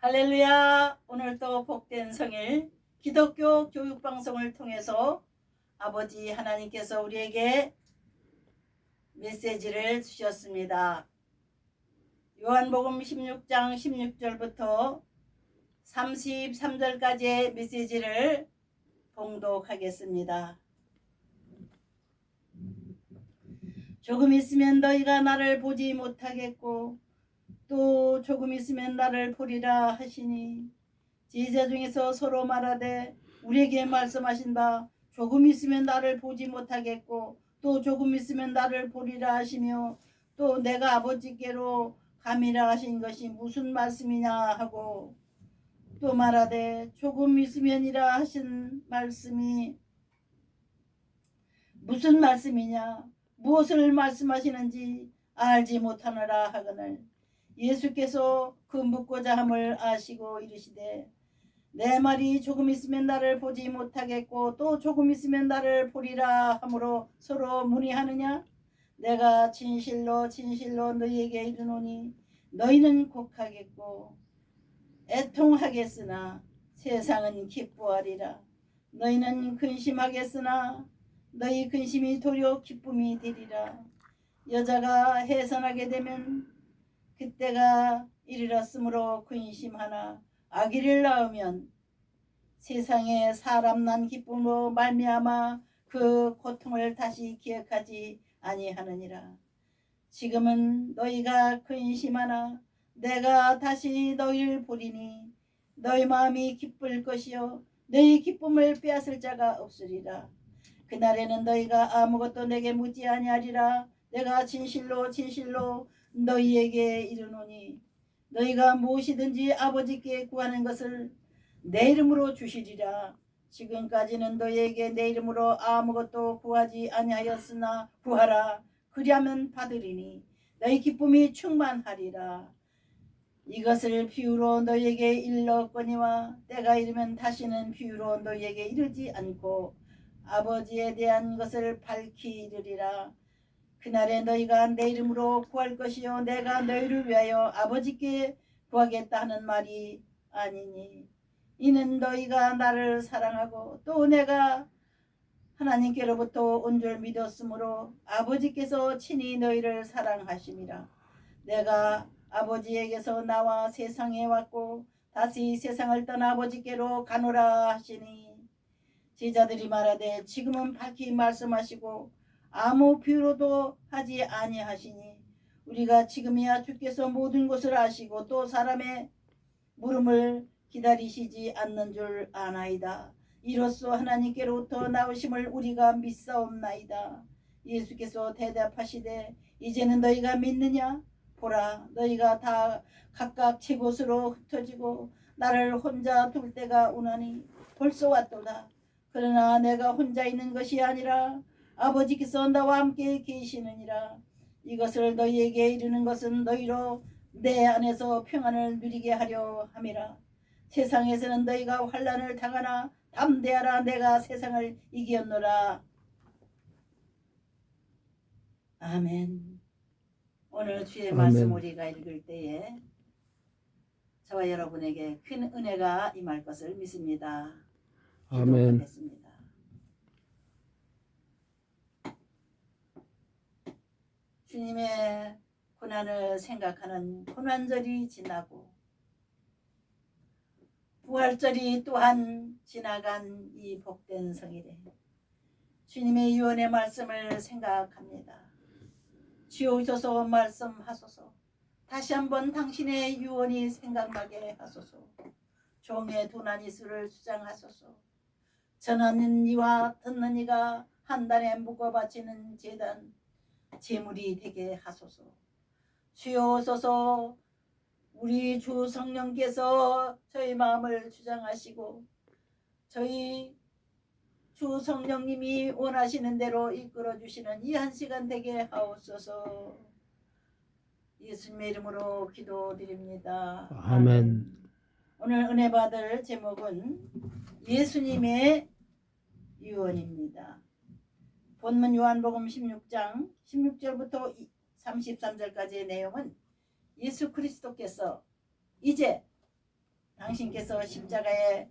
할렐루야! 오늘도 복된 성일 기독교 교육방송을 통해서 아버지 하나님께서 우리에게 메시지를 주셨습니다. 요한복음 16장 16절부터 33절까지의 메시지를 봉독하겠습니다. 조금 있으면 너희가 나를 보지 못하겠고 또 조금 있으면 나를 보리라 하시니 제자 중에서 서로 말하되 우리에게 말씀하신 바 조금 있으면 나를 보지 못하겠고 또 조금 있으면 나를 보리라 하시며 또 내가 아버지께로 감이라 하신 것이 무슨 말씀이냐 하고 또 말하되 조금 있으면이라 하신 말씀이 무슨 말씀이냐? 무엇을 말씀하시는지 알지 못하느라 하거늘 예수께서 그 묻고자 함을 아시고 이르시되 내 말이 조금 있으면 나를 보지 못하겠고 또 조금 있으면 나를 보리라 하므로 서로 문의하느냐? 내가 진실로 진실로 너희에게 이르노니 너희는 곡하겠고 애통하겠으나 세상은 기뻐하리라. 너희는 근심하겠으나 너희 근심이 도리어 기쁨이 되리라. 여자가 해산하게 되면 그때가 이르렀으므로 근심하나 아기를 낳으면 세상에 사람 난 기쁨으로 말미암아 그 고통을 다시 기억하지 아니하느니라. 지금은 너희가 근심하나 내가 다시 너희를 보리니 너희 마음이 기쁠 것이요 너희 기쁨을 빼앗을 자가 없으리라. 그날에는 너희가 아무것도 내게 묻지 아니하리라. 내가 진실로 진실로 너희에게 이르노니 너희가 무엇이든지 아버지께 구하는 것을 내 이름으로 주시리라. 지금까지는 너희에게 내 이름으로 아무것도 구하지 아니하였으나 구하라. 그리하면 받으리니 너희 기쁨이 충만하리라. 이것을 비유로 너희에게 일렀거니와 때가 이르면 다시는 비유로 너희에게 이르지 않고 아버지에 대한 것을 밝히 이르리라. 그날에 너희가 내 이름으로 구할 것이요 내가 너희를 위하여 아버지께 구하겠다 하는 말이 아니니 이는 너희가 나를 사랑하고 또 내가 하나님께로부터 온 줄 믿었으므로 아버지께서 친히 너희를 사랑하심이라. 내가 아버지에게서 나와 세상에 왔고 다시 세상을 떠나 아버지께로 가노라 하시니 제자들이 말하되 지금은 밝히 말씀하시고 아무 비유로도 하지 아니하시니 우리가 지금이야 주께서 모든 것을 아시고 또 사람의 물음을 기다리시지 않는 줄 아나이다. 이로써 하나님께로부터 나오심을 우리가 믿사옵나이다. 예수께서 대답하시되 이제는 너희가 믿느냐? 보라 너희가 다 각각 제 곳으로 흩어지고 나를 혼자 둘 때가 오나니 벌써 왔도다. 그러나 내가 혼자 있는 것이 아니라 아버지께서 나와 함께 계시느니라. 이것을 너희에게 이르는 것은 너희로 내 안에서 평안을 누리게 하려 함이라. 세상에서는 너희가 환란을 당하나 담대하라 내가 세상을 이겼노라. 아멘. 오늘 주의 아멘. 말씀 우리가 읽을 때에 저와 여러분에게 큰 은혜가 임할 것을 믿습니다. 아멘. 기도하겠습니다. 주님의 고난을 생각하는 고난절이 지나고 부활절이 또한 지나간 이 복된 성일에 주님의 유언의 말씀을 생각합니다. 주여 오셔서 말씀하소서. 다시 한번 당신의 유언이 생각나게 하소서. 종의 도난 이 수를 수장하소서. 전하는 이와 듣는 이가 한 달에 묵어 바치는 재단 제물이 되게 하소서. 주여 오소서 우리 주 성령께서 저희 마음을 주장하시고 저희 주 성령님이 원하시는 대로 이끌어 주시는 이 한 시간 되게 하옵소서. 예수님의 이름으로 기도드립니다. 아멘. 오늘 은혜 받을 제목은 예수님의 유언입니다. 본문 요한복음 16장 16절부터 33절까지의 내용은 예수 그리스도께서 이제 당신께서 십자가에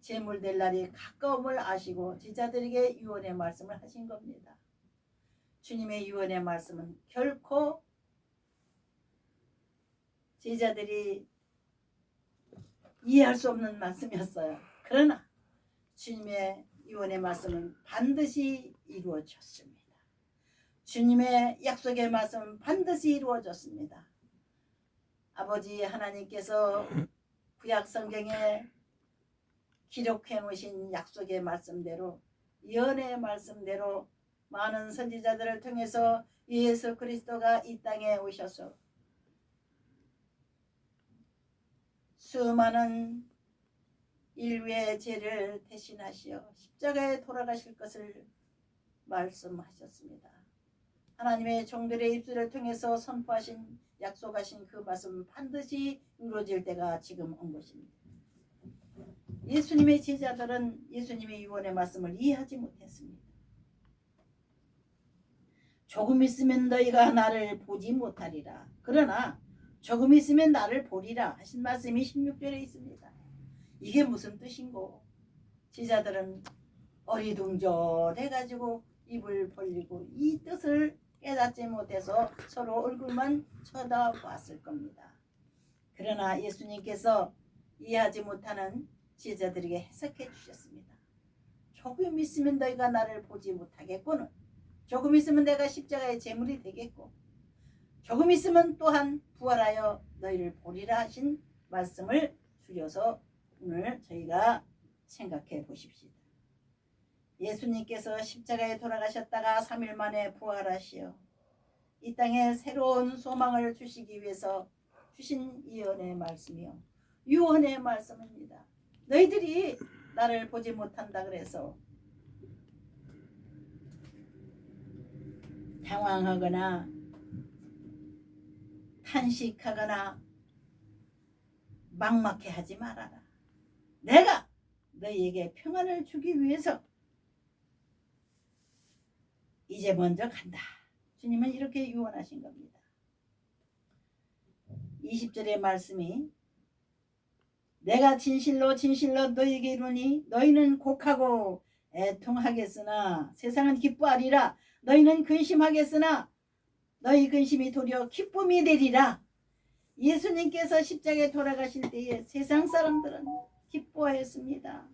제물 될 날이 가까움을 아시고 제자들에게 유언의 말씀을 하신 겁니다. 주님의 유언의 말씀은 결코 제자들이 이해할 수 없는 말씀이었어요. 그러나 주님의 유언의 말씀은 반드시 이루어졌습니다. 주님의 약속의 말씀은 반드시 이루어졌습니다. 아버지 하나님께서 구약 성경에 기록해 놓으신 약속의 말씀대로 예언의 말씀대로 많은 선지자들을 통해서 예수 그리스도가 이 땅에 오셔서 수많은 인류의 죄를 대신하시어 십자가에 돌아가실 것을 말씀하셨습니다. 하나님의 종들의 입술을 통해서 선포하신 약속하신 그 말씀은 반드시 이루어질 때가 지금 온 것입니다. 예수님의 제자들은 예수님의 유언의 말씀을 이해하지 못했습니다. 조금 있으면 너희가 나를 보지 못하리라. 그러나 조금 있으면 나를 보리라 하신 말씀이 16절에 있습니다. 이게 무슨 뜻인고? 제자들은 어리둥절해가지고 입을 벌리고 이 뜻을 깨닫지 못해서 서로 얼굴만 쳐다봤을 겁니다. 그러나 예수님께서 이해하지 못하는 제자들에게 해석해 주셨습니다. 조금 있으면 너희가 나를 보지 못하겠고는 조금 있으면 내가 십자가의 제물이 되겠고 조금 있으면 또한 부활하여 너희를 보리라 하신 말씀을 줄여서 오늘 저희가 생각해 보십시다. 예수님께서 십자가에 돌아가셨다가 3일 만에 부활하시어 이 땅에 새로운 소망을 주시기 위해서 주신 예언의 말씀이요. 유언의 말씀입니다. 너희들이 나를 보지 못한다 그래서 당황하거나 탄식하거나 막막해 하지 말아라. 내가 너희에게 평안을 주기 위해서 이제 먼저 간다. 주님은 이렇게 유언하신 겁니다. 20절의 말씀이 내가 진실로 진실로 너희에게 이르니 너희는 곡하고 애통하겠으나 세상은 기뻐하리라 너희는 근심하겠으나 너희 근심이 도리어 기쁨이 되리라 예수님께서 십자가에 돌아가실 때에 세상 사람들은 기뻐했습니다.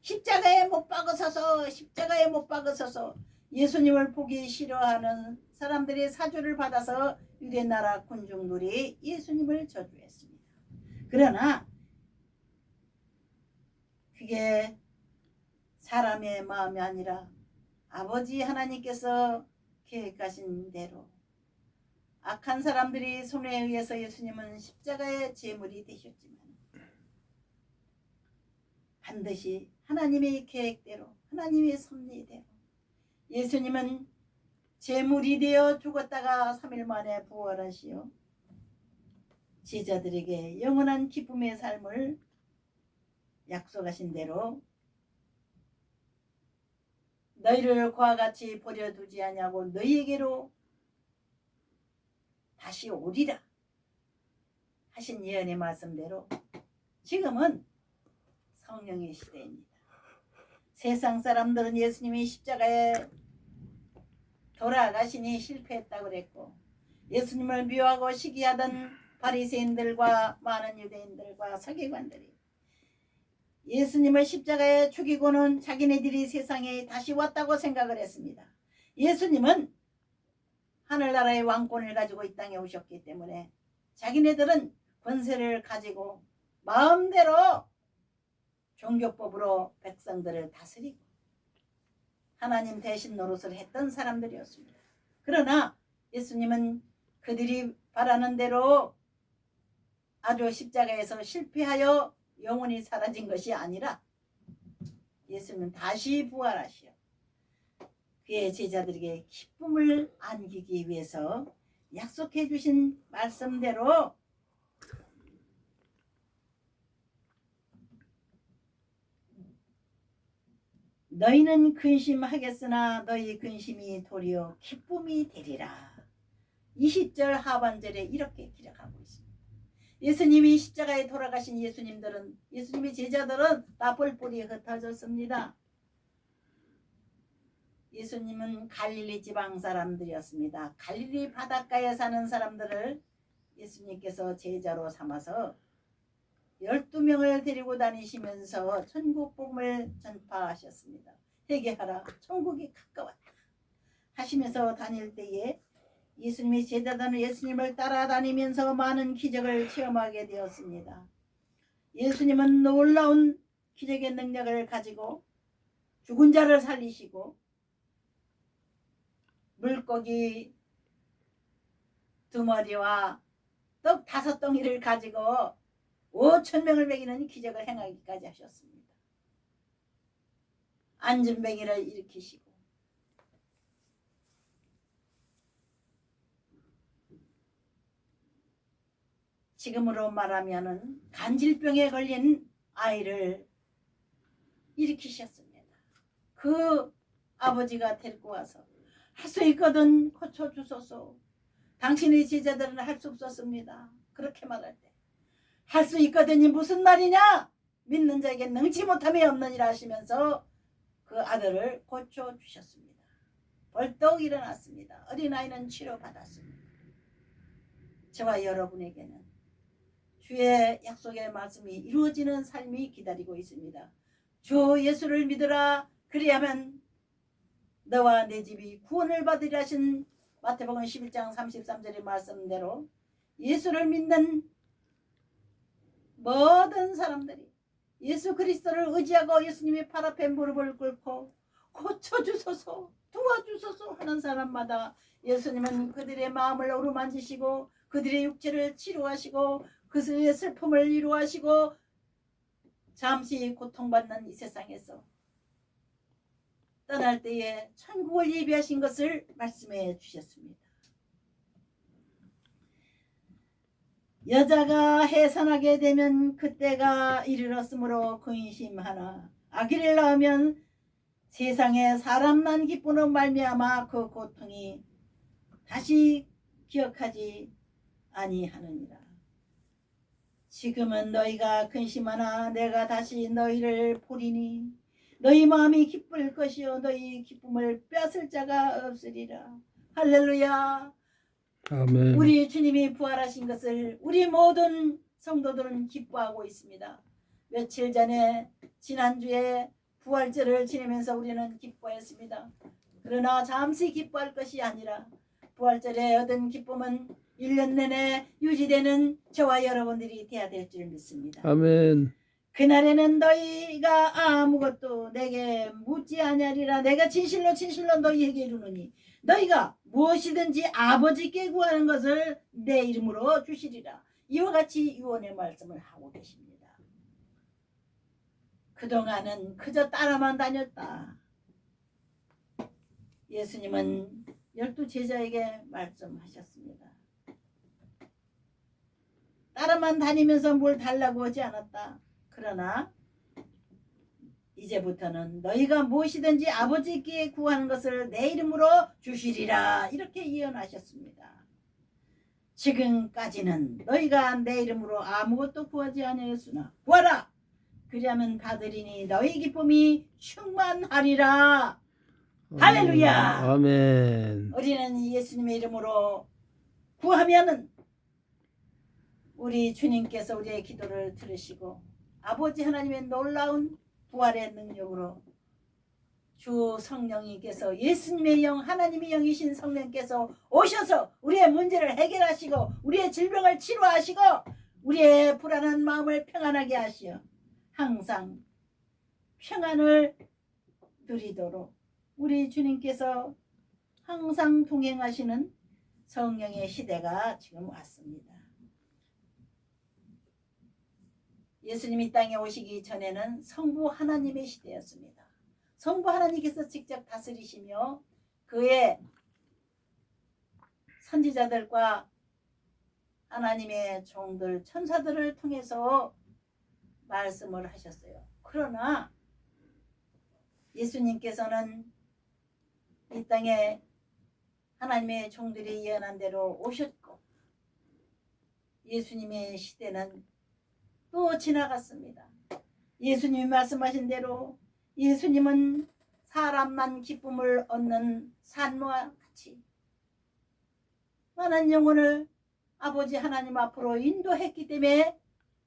십자가에 못 박으셔서 십자가에 못 박으셔서 예수님을 보기 싫어하는 사람들의 사주를 받아서 유대 나라 군중들이 예수님을 저주했습니다. 그러나 그게 사람의 마음이 아니라 아버지 하나님께서 계획하신 대로 악한 사람들이 손에 의해서 예수님은 십자가의 제물이 되셨지만 반드시 하나님의 계획대로 하나님의 섭리대로. 예수님은 제물이 되어 죽었다가 3일 만에 부활하시어 제자들에게 영원한 기쁨의 삶을 약속하신 대로 너희를 그와 같이 버려두지 아니하고 너희에게로 다시 오리라 하신 예언의 말씀대로 지금은 성령의 시대입니다. 세상 사람들은 예수님이 십자가에 돌아가시니 실패했다고 그랬고 예수님을 미워하고 시기하던 바리새인들과 많은 유대인들과 서기관들이 예수님을 십자가에 죽이고는 자기네들이 세상에 다시 왔다고 생각을 했습니다. 예수님은 하늘나라의 왕권을 가지고 이 땅에 오셨기 때문에 자기네들은 권세를 가지고 마음대로 종교법으로 백성들을 다스리고 하나님 대신 노릇을 했던 사람들이었습니다. 그러나 예수님은 그들이 바라는 대로 아주 십자가에서 실패하여 영원히 사라진 것이 아니라 예수님은 다시 부활하시어 그의 제자들에게 기쁨을 안기기 위해서 약속해 주신 말씀대로 너희는 근심하겠으나 너희 근심이 도리어 기쁨이 되리라. 20절 하반절에 이렇게 기록하고 있습니다. 예수님이 십자가에 돌아가신 예수님들은 예수님의 제자들은 다 뿔뿔이 흩어졌습니다. 예수님은 갈릴리 지방 사람들이었습니다. 갈릴리 바닷가에 사는 사람들을 예수님께서 제자로 삼아서 12명을 데리고 다니시면서 천국 복음을 전파하셨습니다. 회개하라. 천국이 가까웠다. 하시면서 다닐 때에 예수님의 제자들은 예수님을 따라다니면서 많은 기적을 체험하게 되었습니다. 예수님은 놀라운 기적의 능력을 가지고 죽은 자를 살리시고 물고기 두 마리와 떡 다섯 덩이를 가지고 5천 명을 먹이는 기적을 행하기까지 하셨습니다. 안전뱅이를 일으키시고 지금으로 말하면은 간질병에 걸린 아이를 일으키셨습니다. 그 아버지가 데리고 와서 할 수 있거든 고쳐 주소서. 당신의 제자들은 할 수 없었습니다. 그렇게 말할 때 할 수 있거든이 무슨 말이냐? 믿는 자에게 능치 못함이 없느니라 하시면서 그 아들을 고쳐 주셨습니다. 벌떡 일어났습니다. 어린아이는 치료받았습니다. 저와 여러분에게는 주의 약속의 말씀이 이루어지는 삶이 기다리고 있습니다. 주 예수를 믿으라 그리하면 너와 내 집이 구원을 받으리라 하신 마태복음 11장 33절의 말씀대로 예수를 믿는 모든 사람들이 예수 그리스도를 의지하고 예수님의 팔 앞에 무릎을 꿇고 고쳐주소서 도와주소서 하는 사람마다 예수님은 그들의 마음을 어루만지시고 그들의 육체를 치료하시고 그들의 슬픔을 위로하시고 잠시 고통받는 이 세상에서 떠날 때에 천국을 예비하신 것을 말씀해 주셨습니다. 여자가 해산하게 되면 그때가 이르렀으므로 근심하나 아기를 낳으면 세상에 사람 난 기쁨으로 말미암아 그 고통이 다시 기억하지 아니하느니라. 지금은 너희가 근심하나 내가 다시 너희를 보리니 너희 마음이 기쁠 것이요 너희 기쁨을 뺏을 자가 없으리라. 할렐루야. 아멘. 우리 주님이 부활하신 것을 우리 모든 성도들은 기뻐하고 있습니다. 며칠 전에 지난주에 부활절을 지내면서 우리는 기뻐했습니다. 그러나 잠시 기뻐할 것이 아니라 부활절에 얻은 기쁨은 1년 내내 유지되는 저와 여러분들이 되어야 될 줄 믿습니다. 아멘. 그날에는 너희가 아무것도 내게 묻지 아니하리라 내가 진실로 진실로 너희에게 이르노니 너희가 무엇이든지 아버지께 구하는 것을 내 이름으로 주시리라. 이와 같이 유언의 말씀을 하고 계십니다. 그동안은 그저 따라만 다녔다. 예수님은 열두 제자에게 말씀하셨습니다. 따라만 다니면서 뭘 달라고 하지 않았다. 그러나 이제부터는 너희가 무엇이든지 아버지께 구하는 것을 내 이름으로 주시리라 이렇게 예언하셨습니다. 지금까지는 너희가 내 이름으로 아무것도 구하지 아니하였으나 구하라 그리하면 받으리니 너희 기쁨이 충만하리라 할렐루야! 아멘. 우리는 예수님의 이름으로 구하면은 우리 주님께서 우리의 기도를 들으시고 아버지 하나님의 놀라운 부활의 능력으로 주 성령님께서 예수님의 영 하나님의 영이신 성령께서 오셔서 우리의 문제를 해결하시고 우리의 질병을 치료하시고 우리의 불안한 마음을 평안하게 하시어 항상 평안을 누리도록 우리 주님께서 항상 동행하시는 성령의 시대가 지금 왔습니다. 예수님이 땅에 오시기 전에는 성부 하나님의 시대였습니다. 성부 하나님께서 직접 다스리시며 그의 선지자들과 하나님의 종들 천사들을 통해서 말씀을 하셨어요. 그러나 예수님께서는 이 땅에 하나님의 종들이 예언한 대로 오셨고 예수님의 시대는 또 지나갔습니다. 예수님이 말씀하신 대로 예수님은 사람만 기쁨을 얻는 산모와 같이 많은 영혼을 아버지 하나님 앞으로 인도했기 때문에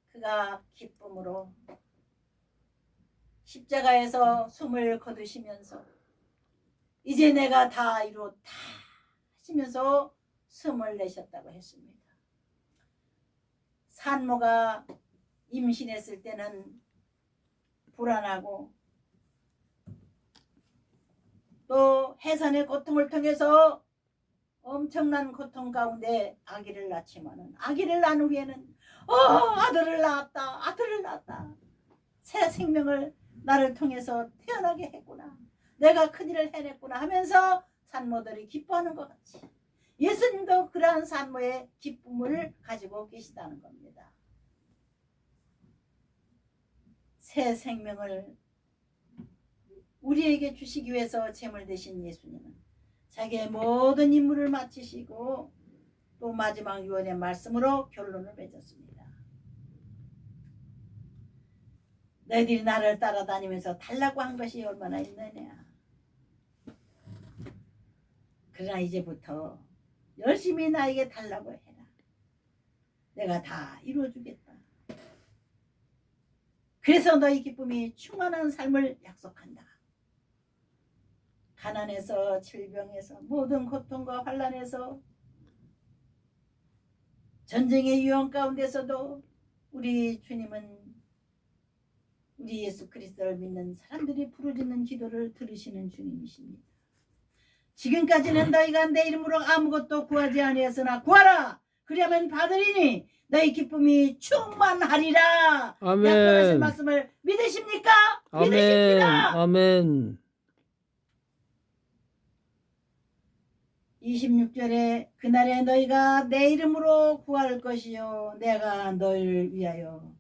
그가 기쁨으로 십자가에서 숨을 거두시면서 이제 내가 다 이루었다 하시면서 숨을 내셨다고 했습니다. 산모가 임신했을 때는 불안하고 또 해산의 고통을 통해서 엄청난 고통 가운데 아기를 낳지만은 아기를 낳은 후에는 어 아들을 낳았다 아들을 낳았다 새 생명을 나를 통해서 태어나게 했구나 내가 큰일을 해냈구나 하면서 산모들이 기뻐하는 것 같이 예수님도 그러한 산모의 기쁨을 가지고 계시다는 겁니다. 새 생명을 우리에게 주시기 위해서 제물 되신 예수님은 자기의 모든 임무를 마치시고 또 마지막 유언의 말씀으로 결론을 맺었습니다. 너희들이 나를 따라다니면서 달라고 한 것이 얼마나 있느냐. 그러나 이제부터 열심히 나에게 달라고 해라. 내가 다 이루어주겠다. 그래서 너희 기쁨이 충만한 삶을 약속한다. 가난에서 질병에서 모든 고통과 환란에서 전쟁의 유형 가운데서도 우리 주님은 우리 예수 그리스도를 믿는 사람들이 부르짖는 기도를 들으시는 주님이십니다. 지금까지는 너희가 내 이름으로 아무것도 구하지 아니하였으나 구하라 그리하면 받으리니 너희 기쁨이 충만하리라 약속하신 아멘. 말씀을 믿으십니까? 아멘. 믿으십니다. 아멘. 26절에 그날에 너희가 내 이름으로 구할 것이요 내가 너희를 위하여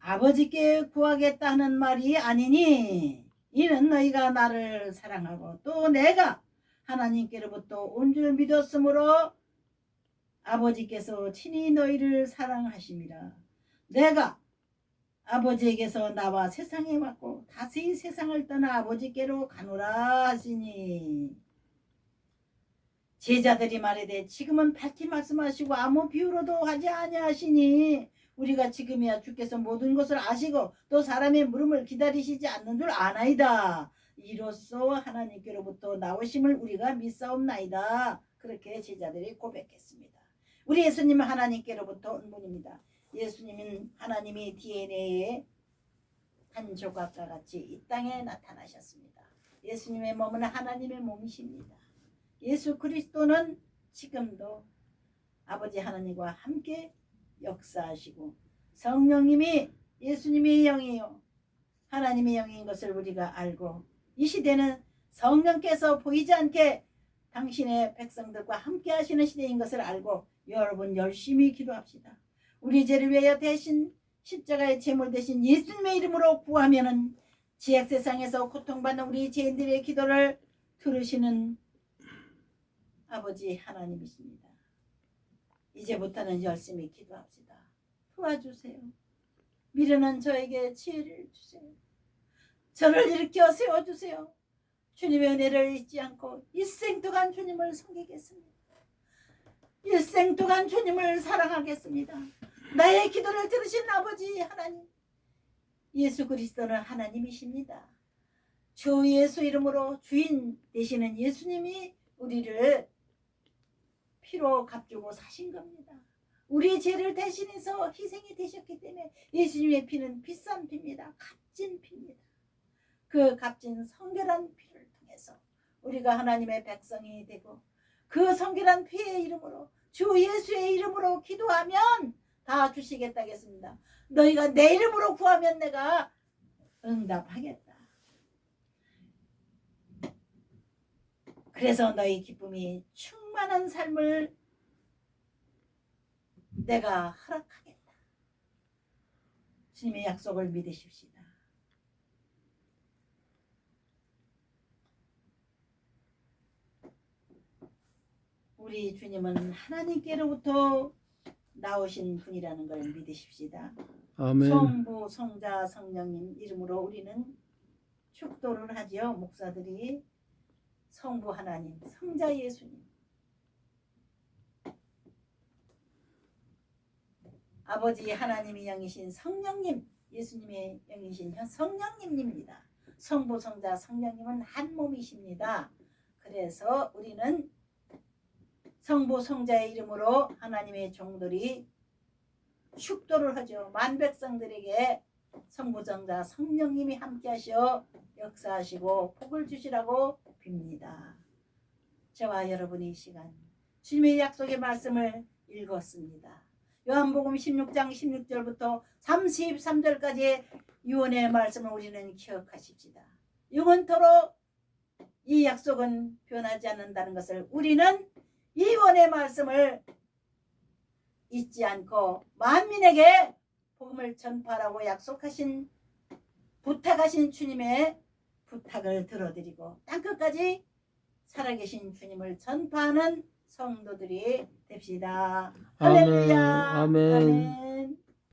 아버지께 구하겠다 하는 말이 아니니 이는 너희가 나를 사랑하고 또 내가 하나님께로부터 온 줄 믿었으므로 아버지께서 친히 너희를 사랑하심이라 내가 아버지에게서 나와 세상에 왔고 다시 세상을 떠나 아버지께로 가노라 하시니 제자들이 말하되 지금은 밝히 말씀하시고 아무 비유로도 하지 아니하시니 우리가 지금이야 주께서 모든 것을 아시고 또 사람의 물음을 기다리시지 않는 줄 아나이다. 이로써 하나님께로부터 나오심을 우리가 믿사옵나이다. 그렇게 제자들이 고백했습니다. 우리 예수님은 하나님께로부터 온 분입니다. 예수님은 하나님이 DNA의 한 조각과 같이 이 땅에 나타나셨습니다. 예수님의 몸은 하나님의 몸이십니다. 예수 그리스도는 지금도 아버지 하나님과 함께 역사하시고 성령님이 예수님의 영이요 하나님의 영인 것을 우리가 알고 이 시대는 성령께서 보이지 않게 당신의 백성들과 함께 하시는 시대인 것을 알고 여러분 열심히 기도합시다. 우리 죄를 위하여 대신 십자가의 제물 대신 예수님의 이름으로 구하면은 지역 세상에서 고통받는 우리 죄인들의 기도를 들으시는 아버지 하나님이십니다. 이제부터는 열심히 기도합시다. 도와주세요. 미련한 저에게 지혜를 주세요. 저를 일으켜 세워주세요. 주님의 은혜를 잊지 않고 일생 동안 주님을 섬기겠습니다. 일생 동안 주님을 사랑하겠습니다. 나의 기도를 들으신 아버지 하나님, 예수 그리스도는 하나님이십니다. 주 예수 이름으로 주인 되시는 예수님이 우리를 피로 값주고 사신 겁니다. 우리의 죄를 대신해서 희생이 되셨기 때문에 예수님의 피는 비싼 피입니다. 값진 피입니다. 그 값진 성결한 피를 통해서 우리가 하나님의 백성이 되고 그 성결한 피의 이름으로 주 예수의 이름으로 기도하면 다 주시겠다겠습니다. 너희가 내 이름으로 구하면 내가 응답하겠다. 그래서 너희 기쁨이 충만한 삶을 내가 허락하겠다. 주님의 약속을 믿으십시다. 우리 주님은 하나님께로부터 나오신 분이라는 걸 믿으십시다. 아멘. 성부, 성자, 성령님 이름으로 우리는 축도를 하지요. 목사들이 성부 하나님, 성자 예수님, 아버지 하나님이 영이신 성령님, 예수님의 영이신 현 성령님입니다. 성부, 성자, 성령님은 한 몸이십니다. 그래서 우리는 성부, 성자의 이름으로 하나님의 종들이 축도를 하죠. 만 백성들에게 성부정자 성령님이 함께하셔 역사하시고 복을 주시라고 빕니다. 저와 여러분이 이 시간 주님의 약속의 말씀을 읽었습니다. 요한복음 16장 16절부터 33절까지의 유언의 말씀을 우리는 기억하십시다. 영원토록 이 약속은 변하지 않는다는 것을 우리는 이원의 말씀을 잊지 않고 만민에게 복음을 전파하라고 약속하신 부탁하신 주님의 부탁을 들어드리고 땅끝까지 살아계신 주님을 전파하는 성도들이 됩시다. 아멘. 할렐루야. 아멘. 아멘.